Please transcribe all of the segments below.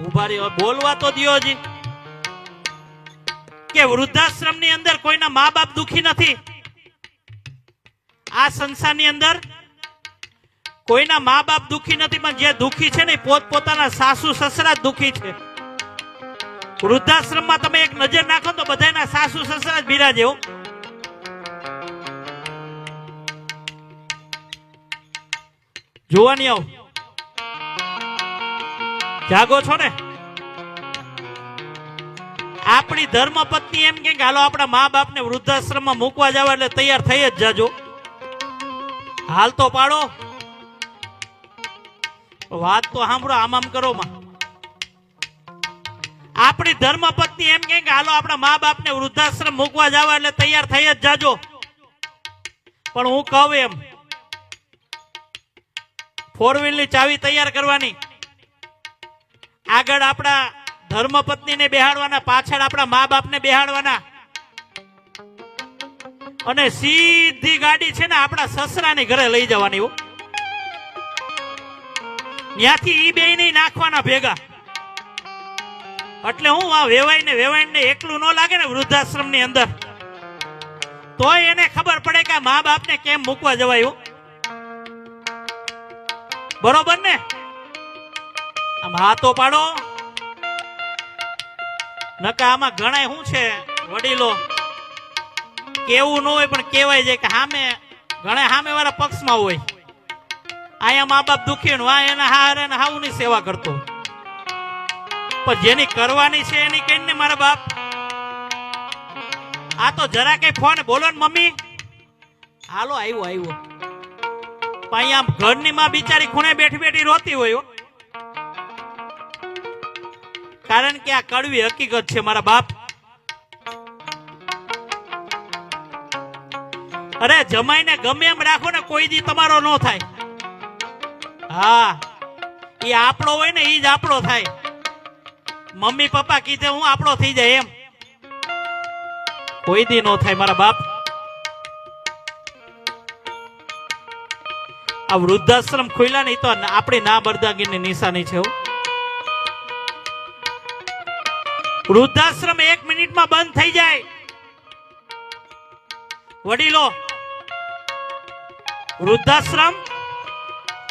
ઊભા રહ્યો બોલવા તો દિયો જી. કે વૃદ્ધાશ્રમની અંદર કોઈના મા બાપ દુખી નથી? આ સંસારની અંદર કોઈના મા બાપ દુખી નથી, પણ જે દુખી છે ને પોત પોતાના સાસુ, સસરા દુખી છે. વૃદ્ધાશ્રમમાં તમે એક નજર નાખો તો બધાના સાસુ, સસરા જ બિરાજે હો. જોવાની આવ. જાગો છો ને? આપણી ધર્મ પત્ની એમ કે હાલો આપણા મા બાપને વૃદ્ધાશ્રમમાં મૂકવા જવા એટલે તૈયાર થઈ જ જાજો. હાલ તો પાડો. વાત તો સાંભળો, આમ આમ કરો આપણી ધર્મ પત્ની એમ કે હાલો આપણા મા બાપને વૃદ્ધાશ્રમ મૂકવા જવા એટલે તૈયાર થઈ જ જાજો. પણ હું કહું એમ ફોર વ્હીલની ચાવી તૈયાર કરવાની. આગળ આપણા ધર્મપત્નીને બેહાડવાના, પાછળ આપણા મા બાપને બેહાડવાના. અને સીધી ગાડી છે ને આપણા સસરાની ઘરે લઈ જવાની ત્યાંથી ઈ બે નહીં નાખવાના ભેગા. એટલે હું આ વેવાઈ ને વેવાઈ ને એકલું ન લાગે ને વૃદ્ધાશ્રમની અંદર. તોય એને ખબર પડે કે મા બાપને કેમ મૂકવા જવાયું બરોબર ને? આમ હાથો પાડો. નકા આમાં ગણાય શું છે, વડીલો? કેવું ન હોય પણ કેવાય જાય કે સામે ઘણા સામે વાળા પક્ષમાં હોય. અહીંયા મા બાપ દુખી આ એના હારે ને હાઉની સેવા કરતો. પણ જેની કરવાની છે એની કઈ ને મારા બાપ. આ તો જરા કઈ ફોન બોલો ને મમ્મી. હાલો, આવ્યો આવ્યો. પણ અહીંયા ઘરની માં બિચારી ખૂણે બેઠી બેઠી રોતી હોય કારણ કે આ કડવી હકીકત છે, મારા બાપ. અરે, જમાઈને ગમે એમ રાખો ને, કોઈ દી તમારો ન થાય. હા, એ આપણો હોય ને, એ જ આપણો થાય. મમ્મી પપ્પા કીધે, હું આપણો થઈ જાય એમ. કોઈ દી ન થાય, મારા બાપ. આ વૃદ્ધાશ્રમ ખુલ્યા નહીં તો આપણી ના બરદાગીની નિશાની છે હો. વૃદ્ધાશ્રમ એક મિનિટમાં બંધ થઈ જાય. વડીલો, વૃદ્ધાશ્રમ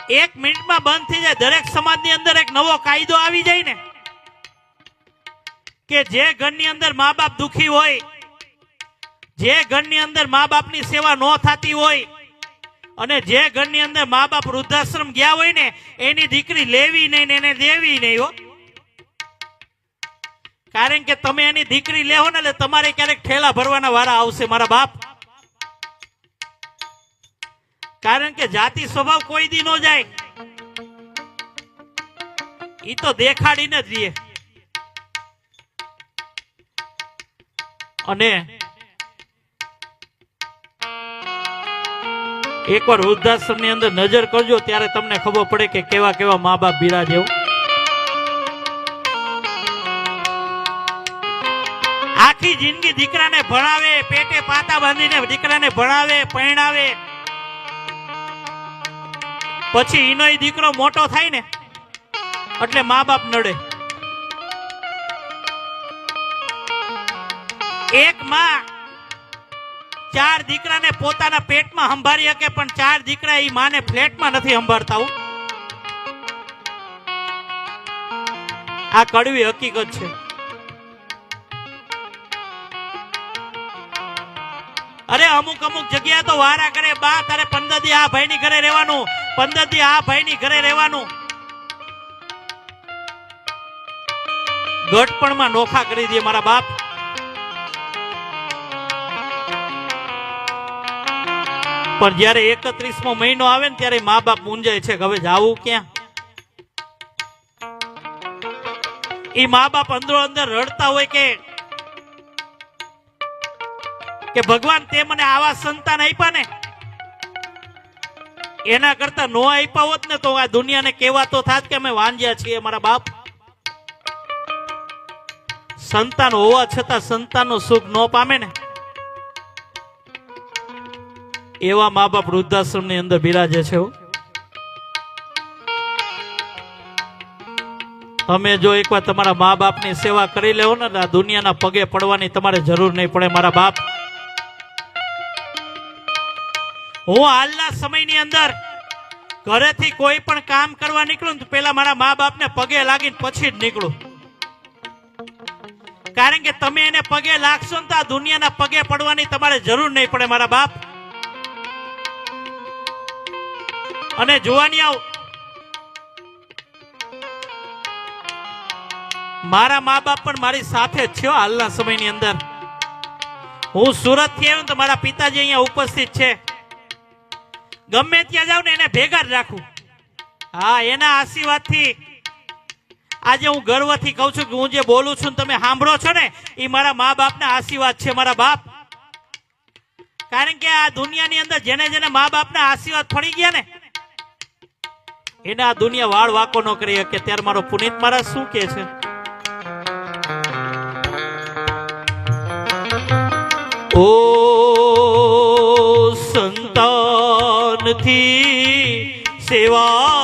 એક મિનિટમાં બંધ થઈ જાય. દરેક સમાજની અંદર એક નવો કાયદો આવી જાય ને, કે જે ઘરની અંદર મા બાપ દુખી હોય, જે ઘરની અંદર મા બાપની સેવા ન થતી હોય, અને જે ઘરની અંદર મા બાપ વૃદ્ધાશ્રમ ગયા હોય ને, એની દીકરી લેવી નહીં ને એને દેવી નહીં હો. કારણ કે તમે એની દીકરી લેવો ને એટલે તમારે ક્યારેક ઠેલા ભરવાના વારા આવશે, મારા બાપ. કારણ કે જાતિ સ્વભાવ કોઈ દી નો જાય. ઈ તો દેખાડીને જ રહીએ અને એકવાર વૃદ્ધાશ્રમની અંદર નજર કરજો, ત્યારે તમને ખબર પડે કે કેવા કેવા મા બાપ બિરાજ એવું આખી જિંદગી દીકરાને ભણાવે, પેટે પાતા બાંધીને દીકરાને ભણાવે, પરણાવે. પછી એનો દીકરો મોટો થાય ને, એટલે મા બાપ નડે. એક માં ચાર દીકરાને પોતાના પેટમાં સંભાળી શકે, પણ ચાર દીકરા એ માને ફ્લેટમાં નથી સંભાળતા આ કડવી હકીકત છે. અરે, અમુક અમુક જગ્યાએ તો વારા કરે, બા તારે પંદર દી આ ભાઈ ની ઘરે રહેવાનું, પંદર દી આ ભાઈ ની ઘરે રહેવાનું. ગટપણમાં નોખા કરી દે મારા બાપ. પણ જ્યારે એકત્રીસમો મહિનો આવે ને ત્યારે મા બાપ મૂંઝાય છે હવે જાવું ક્યાં? એ મા બાપ અંદરો અંદર રડતા હોય કે કે ભગવાન, તે મને આવા સંતાન આપ્યા ને? એના કરતા નો આપ્યા હોત ને તો આ દુનિયાને કેવા તો થાત કે અમે વાંજ્યા છીએ, મારા બાપ. સંતાન હોવા છતાં સંતાનનું સુખ ન પામે ને. એવા મા બાપ વૃદ્ધાશ્રમની અંદર બિરાજે છે. તમે જો એકવાર તમારા મા બાપની સેવા કરી લેવો ને દુનિયાના પગે પડવાની તમારે જરૂર નહીં પડે, મારા બાપ. હું હાલના સમયની અંદર ઘરેથી કોઈ પણ કામ કરવા નીકળું તો પેલા મારા મા બાપને પગે લાગીને પછી જ નીકળું. કારણ કે તમે એને પગે લાગશો ને તો આ દુનિયાના પગે પડવાની તમારે જરૂર નહીં પડે, મારા બાપ. અને જોવાની આવ મારા મા બાપ પણ મારી સાથે છે હાલના સમયની અંદર. હું સુરતથી આવ્યો તો મારા પિતાજી અહીંયા ઉપસ્થિત છે. ગમે ત્યાં જાઉં ને એને ભેગા જ રાખું. હા, એના આશીર્વાદથી આજે હું ગર્વથી કહું છું કે હું જે બોલું છું તમે સાંભળો છો ને એ મારા મા બાપના આશીર્વાદ છે મારા બાપ. કારણ કે આ દુનિયાની અંદર જેને જેને મા બાપના આશીર્વાદ ફળી ગયા ને, એને આ દુનિયા વાળ વાકો ન કરી શકે. ત્યારે મારો પુનિત મહારાજ શું કે છે? ઓ સંતાનથી સેવા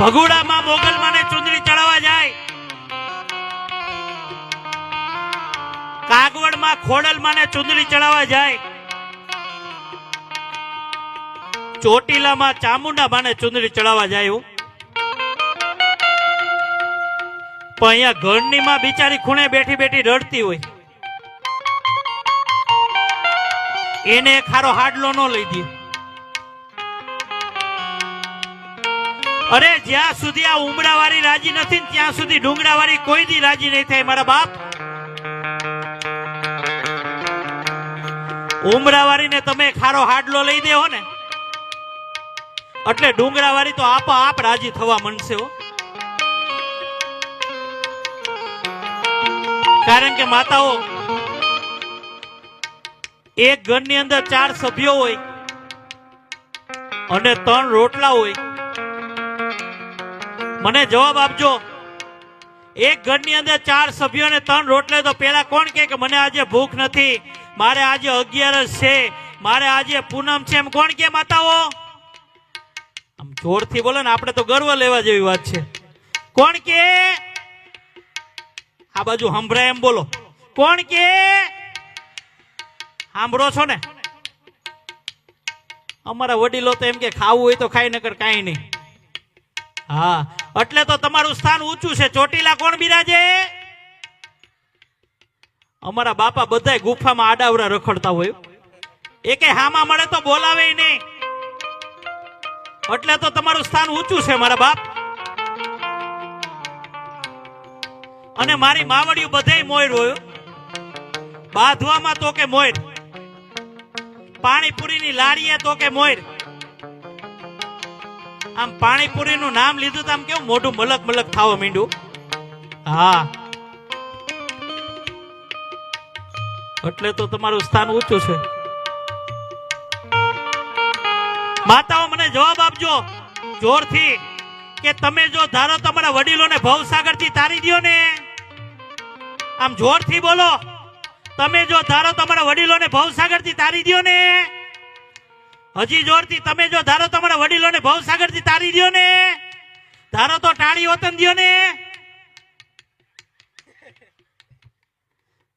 ભગુડામાં મોગલ માને ચુંદડી ચડાવવા જાય. કાગવડમાં ખોડલ માને ચુંદડી ચડાવવા જાય. ચોટીલામાં ચામુંડા માને ચુંદડી ચડાવવા જાય હું. પણ અહીંયા ઘરની માં બિચારી ખૂણે બેઠી બેઠી રડતી હોય. એને ખારો હાડલો ન લઈ દે. અરે જ્યાં સુધી આ ઉમરાવાળી રાજી નથી ત્યાં સુધી ડુંગરાવાળી કોઈ દી રાજી નહીં થાય, મારા બાપ. ઉમરાવાળીને તમે ખારો હાડલો લઈ દેહો ને. એટલે ડુંગરાવાળી તો આપો આપ રાજી થવા માંડશે હો. કારણ કે માતાઓ, એક ઘરની અંદર ચાર સભ્યો હોય અને ત્રણ રોટલા હોય મને જવાબ આપજો. એક ઘરની અંદર ચાર સભ્યો ને ત્રણ રોટલે, તો પેલા કોણ કે મને આજે ભૂખ નથી? મારે આજે અગિયારસ છે. મારે આજે પૂનમ છે. એમ કોણ કે માતાઓ? આમ જોરથી બોલો ને, આપણે તો ગર્વ લેવા જેવી વાત છે. કોણ કે આ બાજુ સંભળાય એમ બોલો. કોણ કે સાંભળો છો ને? અમારા વડીલો તો એમ કે ખાવું હોય તો ખાઈ નકર કાંઈ નહીં. હા એટલે તો તમારું સ્થાન ઊંચું છે. ચોટીલા કોણ બિરાજે? અમારા બાપા બધાય ગુફામાં આડાવડા રખડતા હોય. એ કે હામાં મળે તો બોલાવે નહીં. એટલે તો તમારું સ્થાન ઊંચું છે, મારા બાપ. અને મારી માવડિયું બધાય મોર હોય બાંધવામાં તો કે મોર પાણીપુરીની લાડીએ તો કે મોર આમ પાણીપુરી નું નામ લીધું તો આમ કેવું મોઢું મલક મલક થવા માંડ્યું. હા. એટલે તો તમારું સ્થાન ઊંચું છે. માતાઓ, મને જવાબ આપજો જોરથી કે તમે જો ધારો તમારા વડીલોને ભવસાગરથી તારી દ્યો ને. આમ જોરથી બોલો. તમે જો ધારો તમારા વડીલોને ભવસાગરથી તારી દ્યો ને. હજી જોરથી તમે જો ધારો તમારા વડીલોને ભવસાગરથી તારી દો ને. ધારો તો ટાળી વતન દો ને.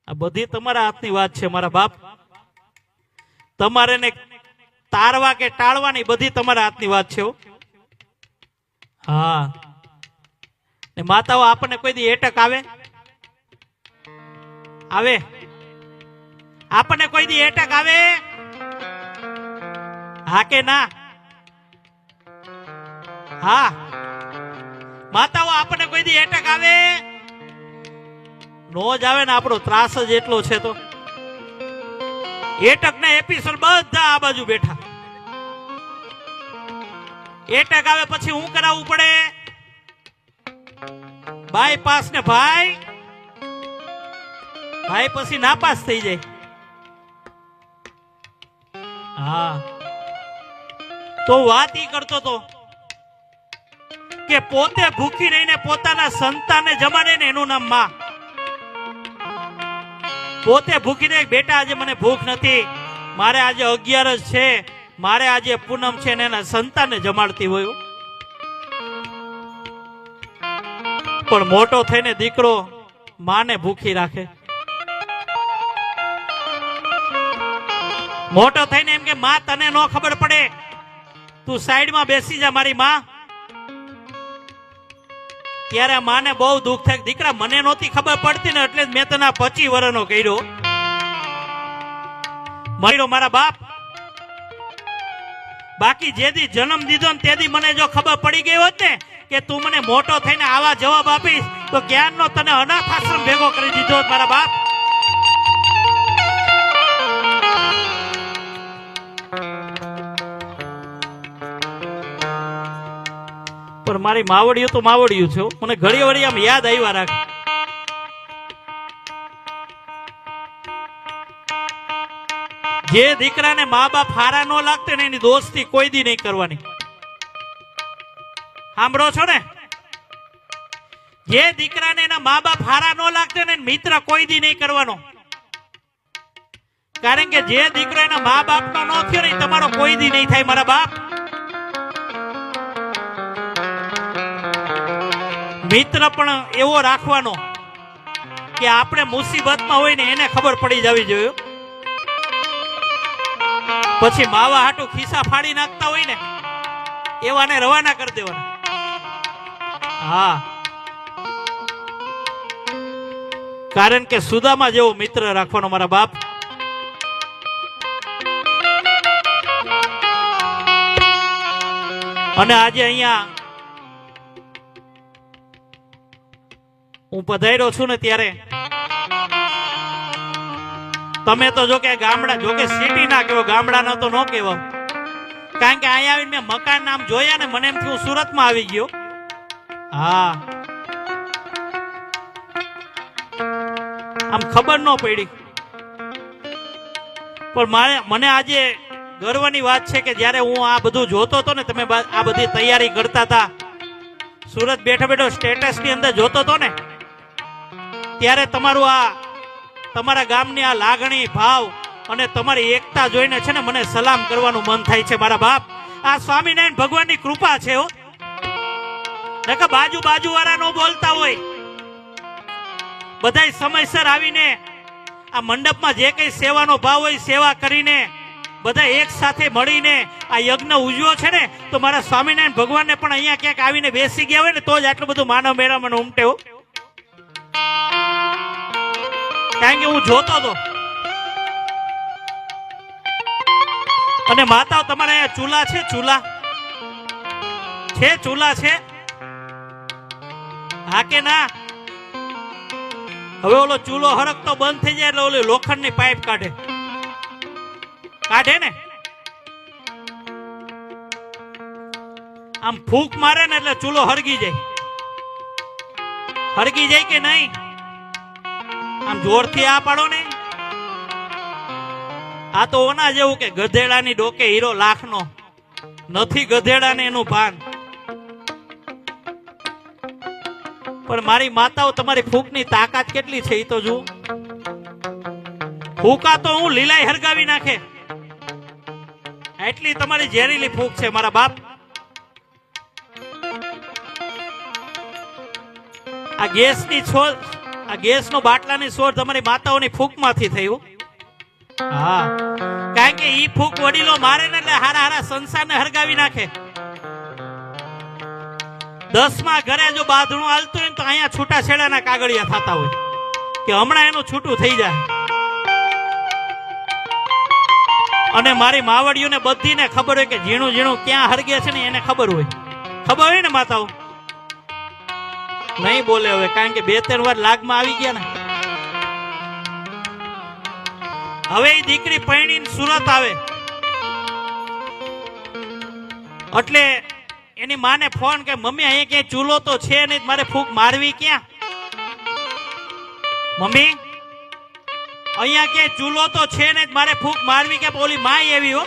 આ બધી તમારા હાથની વાત છે મારા બાપ. તમારે ને તારવા કે ટાળવાની બધી તમારા હાથની વાત છે હા. ને માતાઓ, આપણને કોઈ દી એટક આવે? આવે. આપણને કોઈ દી એટક આવે? હા કે ના? હા. માતાઓ, આપણને કોઈ દી એટક આવે? નો જ આવે ને આપણો ત્રાસ જ એટલો છે તો. એટક ના એપિસોડ બધા આ બાજુ બેઠા. એટક આવે પછી હું કરાવવું પડે? બાયપાસ ને ભાઈ? ભાઈ પછી નાપાસ થઈ જાય. હા. તો વાત ઈ કરતો તો કે પોતે ભૂખી રહીને પોતાના સંતાનને જમાડે ને એનું નામમાં. પોતે ભૂખી રહી, બેટા, આજે મને ભૂખ નથી. મારે આજે અગિયારસ છે. મારે આજે પૂનમ છે ને એના સંતાનને જમાડતી હોય પણ મોટો થઈને દીકરો માને ભૂખી રાખે. મોટો થઈને એમ કે, માં, તને ન ખબર પડે. તું સાઈડમાં બેસી જા મારી માં. ત્યારે માને બહુ દુઃખ થાય દીકરા, મને નહોતી ખબર પડતી ને એટલે મેં તને પચી વર્ષનો કર્યો. મળ્યો મારા બાપ. બાકી જે દી જન્મ દીધો ને તે દી મને જો ખબર પડી ગઈ હોત ને કે તું મને મોટો થઈને આવા જવાબ આપીશ, તો ક્યારનો તને અનાથ આશ્રમ ભેગો કરી દીધો મારા બાપ? પણ મારી માવડિયું તો માવડિયું છે મને ઘડી વળી આમ યાદ આવ્યા રાખ. જે દીકરાને મા બાપ હારા ન લાગતે ને એની દોસ્તી કોઈ દી નહીં કરવાની. સાંભળો છો ને? જે દીકરાને એના મા બાપ હારા ન લાગતે ને મિત્ર કોઈ દી નહીં કરવાનો. કારણ કે જે દીકરો એના મા બાપ નો ન થયો ને તમારો કોઈ દી નહીં થાય, મારા બાપ. મિત્ર પણ એવો રાખવાનો કે આપણે મુસીબતમાં હોય ને એને ખબર પડી જવી જોઈએ. પછી માવા હાટું ખિસ્સા ફાડી નાખતા હોય ને, એવાને રવાના કરી દેવાના. હા. કારણ કે સુદામા જેવો મિત્ર રાખવાનો મારા બાપ. અને આજે અહીંયા હું પધાર્યો છું ને ત્યારે તમે તો જો કે ગામડા, જો કે સિટી ના કેવો ગામડાના તો ન કેવો કારણ કે અહીંયા આવીને મેં મકાન નામ જોયા ને મને એમ થયું સુરતમાં આવી ગયો. હા. આમ ખબર ન પડી. પણ મારે, મને આજે ગર્વની વાત છે કે જ્યારે હું આ બધું જોતો હતો ને, તમે આ બધી તૈયારી કરતા હતા, સુરત બેઠો બેઠો સ્ટેટસની અંદર જોતો હતો ને ત્યારે તમારું આ તમારા ગામની આ લાગણી, ભાવ અને તમારી એકતા જોઈને છે ને મને સલામ કરવાનું મન થાય છે મારા બાપ. આ સ્વામિનારાયણ ભગવાનની કૃપા છે હો. નકર બાજુ બાજુ વાળા નો બોલતા હોય. બધાય સમયસર આવીને આ મંડપમાં જે કઈ સેવાનો ભાવ હોય સેવા કરીને બધા એક સાથે મળીને આ યજ્ઞ ઉજવ્યો છે ને, તો મારા સ્વામિનારાયણ ભગવાનને પણ અહીંયા ક્યાંક આવીને બેસી ગયા હોય ને, તો જ આટલું બધું માનવ મેળામાં ઉમટે હો. કારણ કે હું જોતો હતો અને માતાઓ, તમારે અહીંયા ચૂલા છે? ચૂલા. છે ચૂલા છે? હા કે ના? હવે ઓલો ચૂલો હરકતો બંધ થઈ જાય એટલે ઓલી લોખંડની પાઇપ કાઢે. કાઢે ને? આમ ફૂંક મારે ને એટલે ચૂલો હળગી જાય. હળગી જાય કે નહીં? આમ જોરથી આ પાડો ને. આ તો ઓના જેવું કે ગધેડાની ડોકે હીરો લાખનો. નથી ગધેડાને એનું ભાન. પણ મારી માતાઓ તમારી ફૂંકની તાકાત કેટલી છે એ તો જુઓ. ફૂકા તો હું લીલાઈ હરગાવી નાખે. એટલી તમારી ઝેરીલી ફૂક છે મારા બાપ. આ ગેસની છો આ ગેસનો બાટલાની સોર તમારી માતાઓની ફૂંકમાંથી થયું હા. કારણ કે ઈ ફૂંક વડીલો મારે ને એટલે હારા હારા સંસારને હરગાવી નાખે. દસમાં ઘરે જો બાંધણું હાલતું હોય તો અહીંયા છૂટા છેડાના કાગળિયા થતા હોય. કે હમણાં એનું છૂટું થઈ જાય. અને મારી માવડીઓને બધીને ખબર હોય કે ઝીણું ઝીણું ક્યાં હરગે છે ને એને ખબર હોય. ખબર હોય ને માતાઓ? નહીં બોલે હવે, કારણ કે બે ત્રણ વાર લાગમાં આવી ગયા ને. હવે એ દીકરી પૈણી સુરત આવે. એટલે એની માને ફોન કે મમ્મી, અહીંયા ક્યાંય ચૂલો તો છે નહીં, મારે ફૂક મારવી ક્યાં? મમ્મી, અહીંયા ક્યાંય ચૂલો તો છે નહીં, મારે ફૂક મારવી કે ઓલી માય એવી હો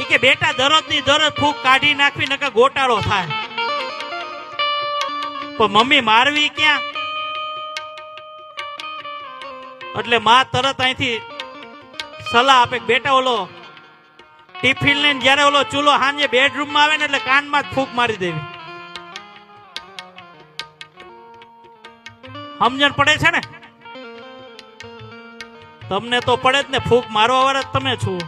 એ કે બેટા દરરોજની દરરોજ ફૂક કાઢી નાખવી, નકર ગોટાળો થાય. પણ મમ્મી મારવી ક્યાં? એટલે માં તરત અહીંથી સલાહ આપે બેટા ઓલો ટિફિન લઈને જયારે ઓલો ચૂલો સાંજે બેડરૂમમાં આવે ને એટલે કાનમાં જ મારી દેવી. સમજણ પડે છે ને? તમને તો પડે જ ને ફૂંક મારવા વાળા તમે છો.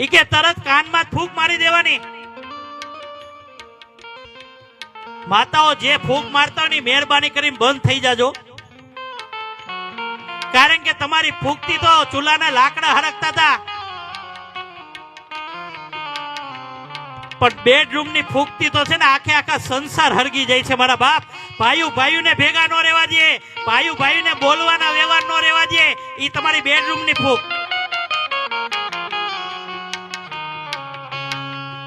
ઈ કે તરત કાનમાં ફૂંક મારી દેવાની. માતાઓ જે ફૂંક મારતા ને મહેરબાની કરીને બંધ થઈ જાજો. કારણ કે તમારી ફૂંકતી તો ચૂલાના લાકડા હરકતા હતા. પણ બેડરૂમની ફૂંકતી તો છે ને આખે આખા સંસાર હરગી જાય છે મારા બાપ. ભાઈઓ, ભાઈઓને ભેગા નો રહેવા દે. ભાઈઓ, ભાઈઓને બોલવાના વ્યવહાર નો રહેવા દે. એ તમારી બેડરૂમની ફૂંક.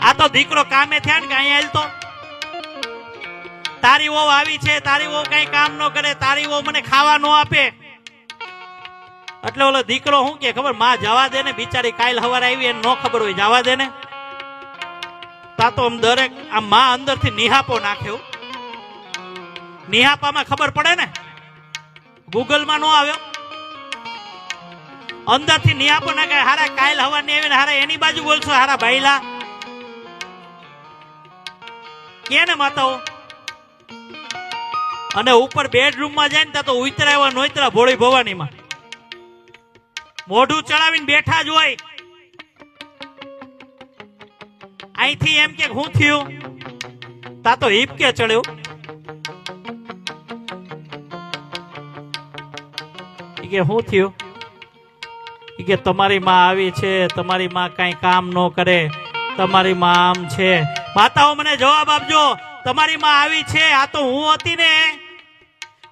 આ તો દીકરો કામે થયા ને કાંઈ તો તારી વહુ આવી છે, તારી વહુ કઈ કામ ન કરે, તારી વહુ મને ખાવા ન આપે. એટલે ઓલો દીકરો શું કે, ખબર, માં જવા દે ને, બિચારી કાલ હવાર આવી એને ન ખબર હોય, જવા દે ને. તા તો આમ દરેક આ માં અંદરથી નિહાપો નાખ્યો નિહાપામાં ખબર પડે ને? ગૂગલમાં નો આવ્યો અંદરથી નિહાપો નાખે, હારા કાલ હવારની આવીને હારા એની બાજુ બોલશો, હારા ભાઈલા. કે ને માતાઓ? અને ઉપર બેડરૂમમાં જાય ને ત્યાં તો ઉતરા એવા નોતરા ભોળી ભવાનીમાં. મોઢું ચડાવીને બેઠા જ હોય. અહીંથી એમ કે હું થયું? તા તો હિપકે ચડ્યો. કે હું થયું? કે તમારી માં આવી છે, તમારી માં કઈ કામ ન કરે, તમારી માં આમ છે. માતાઓ મને જવાબ આપજો, તમારી માં આવી છે, આ તો હું હતી ને?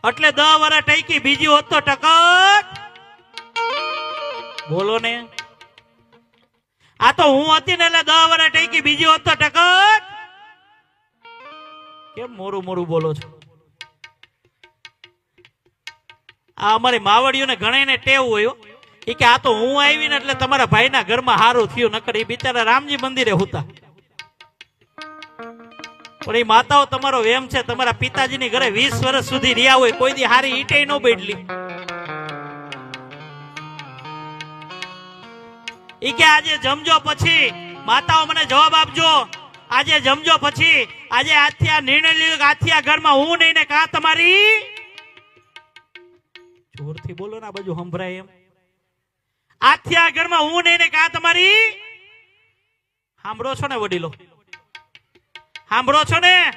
એટલે દહ વર્ષ ટકી, બીજી હોત તો ટકટ. બોલો ને. આ તો હું હતી ને એટલે દહ વર્ષ ટકી, બીજી હોત તો ટકટ. કેમ મોરું મોરું બોલો છો? આ અમારી માવડીઓને ઘણાને ટેવ હોય એ કે આ તો હું આવીને એટલે તમારા ભાઈના ઘરમાં હારું થયું, નકર એ બિચારા રામજી મંદિરે હતા. પણ એ માતાઓ તમારો વેમ છે, તમારા પિતાજીની ઘરે વીસ વર્ષ સુધી રહ્યા હોય, કોઈ દી હારી ઈટે ન બેડલી ઈ કે આજે જમજો પછી, માતાઓ મને જવાબ આપજો. આજે જમજો પછી, આજે આજથી આ નિર્ણય લીધો કે આજથી આ ઘરમાં હું નહીં ને કા તમારી? જોરથી બોલો ને બાજુ સંભળાય એમ. આજથી ઘરમાં હું નહીં ને કા તમારી? સાંભળો છો ને વડીલો. સાંભળો છો ને?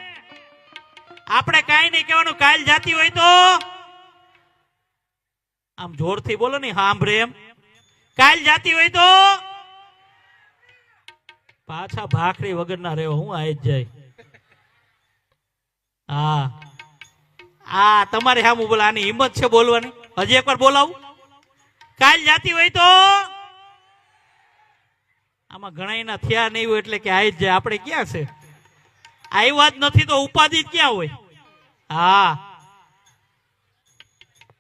આપણે કાંઈ નહીં કહેવાનું કાલ જાતી હોય તો? આમ જોરથી બોલો ને, સાંભળે એમ. કાલ જાતી હોય તો? પાછા ભાખરી વગર ના રહ્યો હું આઈ જ જાય. હા. આ તમારે હા બોલા, આની હિંમત છે બોલવાની. હજી એકવાર બોલાવું. કાલ જાતી હોય તો? આમાં ઘણા એના થયા નહીં હોય, એટલે કે આઈ જ જાય. આપણે ક્યાં છે? આવ્યા જ નથી તો ઉપાધિ ક્યાં હોય? હા.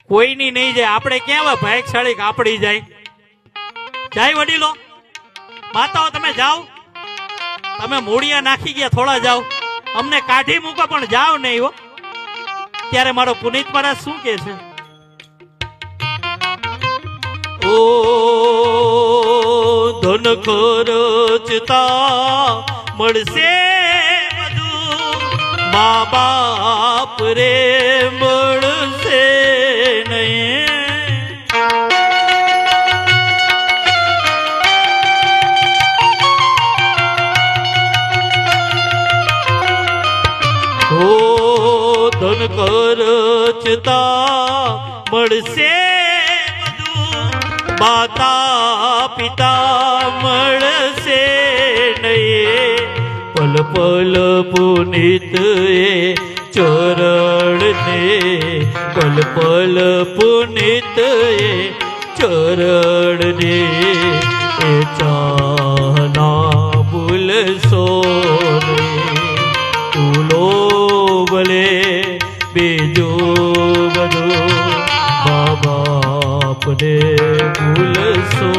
કોઈની નહીં જાય. આપણે ક્યાં હોય? ભાગશાળી કે આપડી જાય. જાય વડીલો. માતાઓ, તમે જાઓ. તમે મૂળિયા નાખી ગયા, થોડા જાઓ. અમને કાઢી મૂકો, પણ જાઓ નહીં હો. ત્યારે મારો પુનિત મહારાજ શું કે છે? ઓ ધન ખર્ચતા મળશે મા બાપ રે મળશે નહીં હો ધન કરચતા મળશે માતા પિતા મળશે નહીં પલ પલ પુનિત એ ચરણને પલ પલ પુનિત એ ચરણને એ ચાના ભૂલશો તુલો ભલે બીજો બધો બાપને ભૂલશો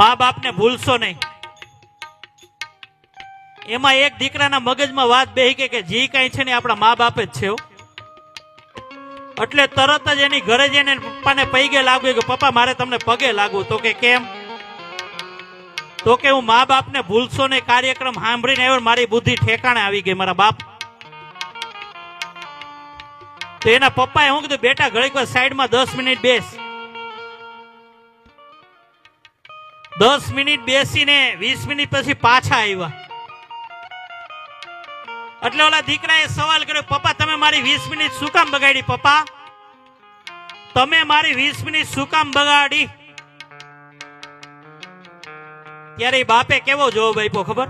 મા બાપને ભૂલશો નહીં. એમાં એક દીકરાના મગજમાં વાત બેહી કે જે કાંઈ છે ને આપણા મા બાપ જ છે એટલે તરત જ એની ઘરે જઈને પપ્પાને પૈગે લાગ્યું કે પપ્પા, મારે તમને પગે લાગવું. તો કે કેમ? તો કે હું મા બાપને ભૂલશો ને કાર્યક્રમ સાંભળીને આવ્યો મારી બુદ્ધિ ઠેકાણે આવી ગઈ મારા બાપ. તો એના પપ્પાએ હું કીધું, બેટા ઘડીક વાર સાઈડમાં દસ મિનિટ બેસ. દસ મિનિટ બેસીને, વીસ મિનિટ પછી પાછા આવ્યા. એટલે ઓલા દીકરાએ સવાલ કર્યો, પપ્પા, તમે મારી વીસ મિનિટ શું કામ બગાડી, પપ્પા? તમે મારી વીસ મિનિટ શું કામ બગાડી? ત્યારે બાપે કેવો જવાબ આપ્યો, ખબર?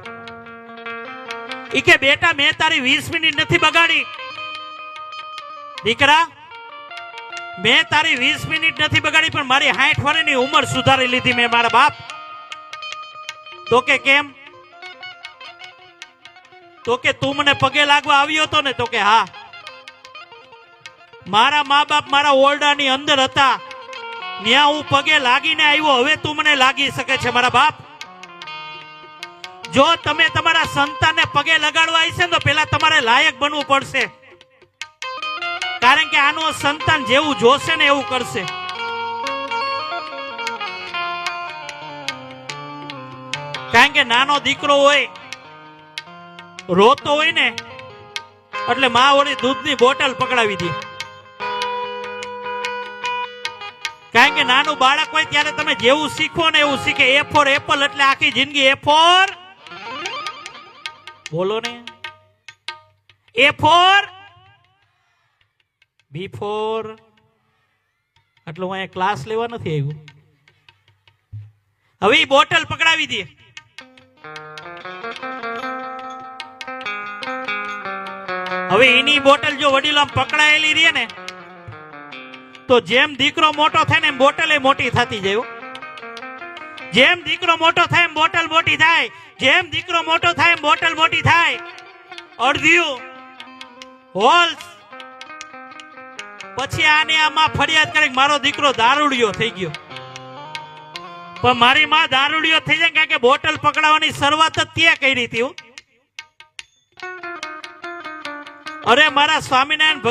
ઈ કે, બેટા, મેં તારી વીસ મિનિટ નથી બગાડી. દીકરા, મેં તારી વીસ મિનિટ નથી બગાડી, પણ મારી સાઠ વર્ષની ઉંમર સુધારી લીધી મેં, મારા બાપ. તો કે કેમ? તો કે તું મને પગે લાગવા આવ્યો હતો ને, તો કે હા. મારા મા બાપ મારા ઓરડાની અંદર હતા. ત્યાં હું પગે લાગીને આવ્યો, હવે તું મને લાગી શકે છે, મારા બાપ. જો તમે તમારા સંતાનને પગે લગાડવા આવશે ને, તો પેલા તમારે લાયક બનવું પડશે. કારણ કે આનો સંતાન જેવું જોશે ને, એવું કરશે. કારણ કે નાનો દીકરો હોય, રોતો હોય ને, એટલે મા વળી દૂધની બોટલ પકડાવી દે. કારણ કે નાનું બાળક હોય ત્યારે તમે જેવું શીખો ને એવું શીખે. એ ફોર એપલ એટલે આખી જિંદગી એ ફોર બોલો ને. એ ફોર બી ફોર એટલે હું અહીંયા ક્લાસ લેવા નથી આવ્યું. હવે બોટલ પકડાવી દે. હવે એની બોટલ જો વડીલો પકડાયેલી રહે ને, તો જેમ દીકરો મોટો થાય ને બોટલ એ મોટી થતી જાય જેમ દીકરો મોટો થાય એમ બોટલ મોટી થાય, જેમ દીકરો મોટો થાય એમ બોટલ મોટી થાય. અડધિયું હોલ્સ. પછી આને આમાં ફરિયાદ કરે મારો દીકરો દારૂડિયો થઈ ગયો. પણ મારી માં દારૂડિયો થઈ જાય કારણ કે બોટલ પકડાવવાની શરૂઆત જ ત્યાં કરી હતી હો. અરે મારા સ્વામિનારાયણ ભગવાન